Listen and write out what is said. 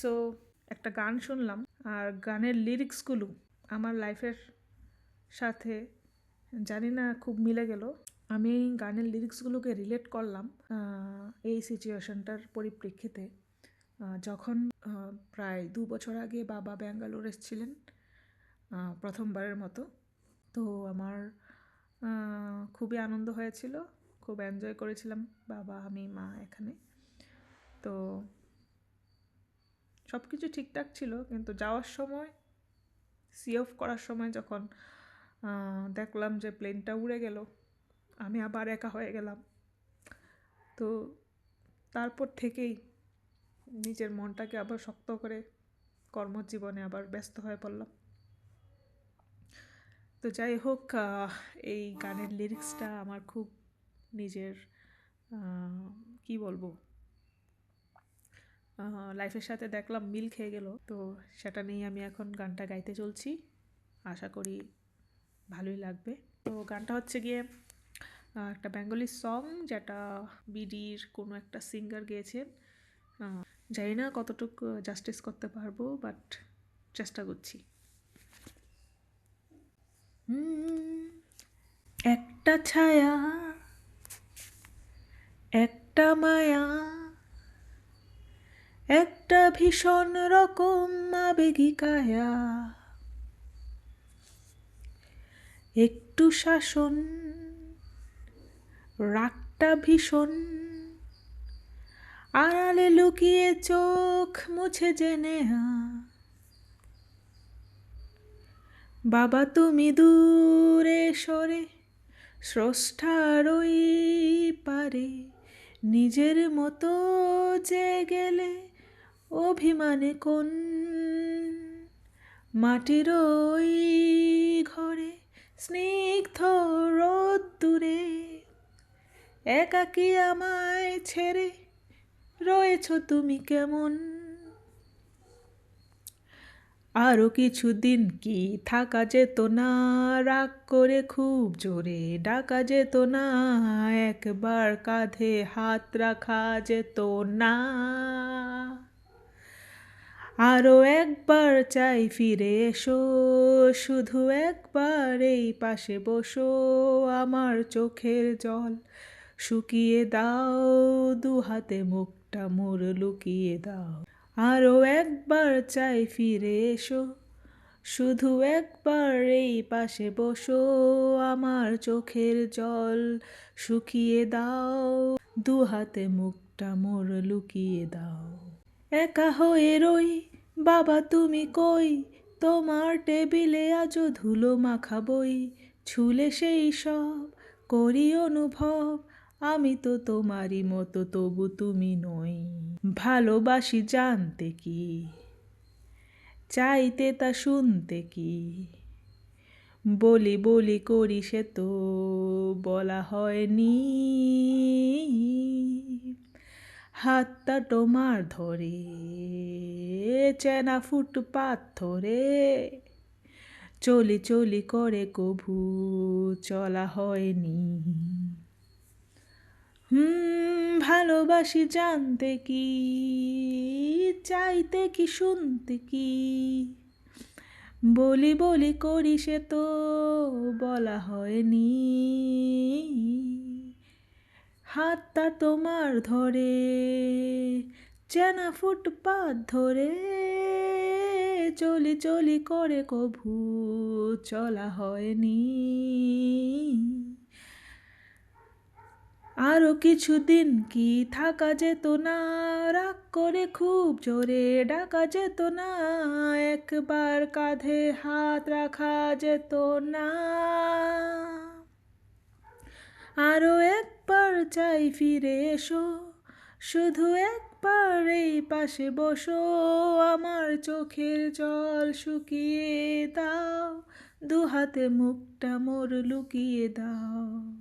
So একটা গান শুনলাম আর গানের লিরিক্সগুলো আমার লাইফের সাথে জানি না খুব মিলে গেল। আমি গানের লিরিক্সগুলোকে রিলেট করলাম এই সিচুয়েশনটার পরিপ্রেক্ষিতে। যখন প্রায় দু বছর আগে বাবা ব্যাঙ্গালোর এসেছিলেন প্রথমবারের মতো। তো আমার খুবই আনন্দ হয়েছিল, খুব এনজয় করেছিলাম বাবা, আমি, মা এখানে। তো সব কিছু ঠিকঠাক ছিল, কিন্তু যাওয়ার সময় সি অফ করার সময় যখন দেখলাম যে প্লেনটা উড়ে গেল, আমি আবার একা হয়ে গেলাম। তো তারপর থেকেই নিজের মনটাকে আবার শক্ত করে কর্মজীবনে আবার ব্যস্ত হয়ে পড়লাম। তো যাই হোক এই গানের লিরিক্সটা আমার খুব নিজের কি বলব? লাইফের সাথে দেখলাম মিল খেয়ে গেল। তো সেটা নিয়ে আমি এখন গানটা গাইতে চলছি। আশা করি ভালোই লাগবে। তো গানটা হচ্ছে গিয়ে একটা বেঙ্গলি সং যেটা বিডির কোনো একটা সিঙ্গার গেয়েছেন। জানি না কতটুকু জাস্টিস করতে পারব বাট চেষ্টা করছি। একটা ছায়া, একটা মায়া একটা ভীষণ রকম আবেগিকায়া একটু শাসন, রাগটা ভীষণ আড়ালে লুকিয়ে চোখ মুছে জেনে। বাবা তুমি দূরে সরে, স্রষ্টার ওই পারে, নিজের মতো যে গেলে অভিমানে কোন মাটির ওই ঘরে স্নিগ্ধ রোদ্দুরে একাকি আমায় ছেড়ে রয়েছ তুমি কেমন? আরও কিছুদিন কি থাকা যেত না? রাগ করে খুব জোরে ডাকা যেত না? একবার কাঁধে হাত রাখা যেত না? আরও একবার চাই ফিরে এসো, শুধু একবার এই পাশে বসো আমার চোখের জল। শুকিয়ে দাও দু হাতে মুখটা মোর লুকিয়ে দাও। আরও একবার চাই ফিরে এসো, শুধু একবার এই পাশে বসো আমার চোখের জল। শুকিয়ে দাও দু হাতে মুখটা মোর লুকিয়ে দাও। একা হয়ে রই বাবা, তুমি কই? তোমার টেবিলে আজও ধুলো মাখা বই। ছুলে সেই সব করি অনুভব। আমি তো তোমারই মতো, তবু তুমি নই। ভালোবাসি জানতে কি? চাইতে তা শুনতে কি? বলি বলি করি সে তো বলা হয়নি। হাতটা তোমার ধরে, চেনা ফুটপাত ধরে। চলি চলি করে কভু, চলা হয়নি। হুম, ভালোবাসি জানতে কি, চাইতে কি, শুনতে কি? বলি বলি করি সে তো বলা হয়নি। হাতটা তোমার ধরে, চেনা ফুটপাত ধরে, চলি চলি করে কভু, চলা হয়নি। আরও কিছুদিন কি থাকা যেত না, রাগ করে খুব জোরে ডাকা যেত না, একবার কাঁধে হাত রাখা যেত না। আরও একবার চাই ফিরে এসো। শুধু একবার এই পাশে বসো। আমার চোখের জল শুকিয়ে দাও। দু হাতে মুখটা মোর লুকিয়ে দাও।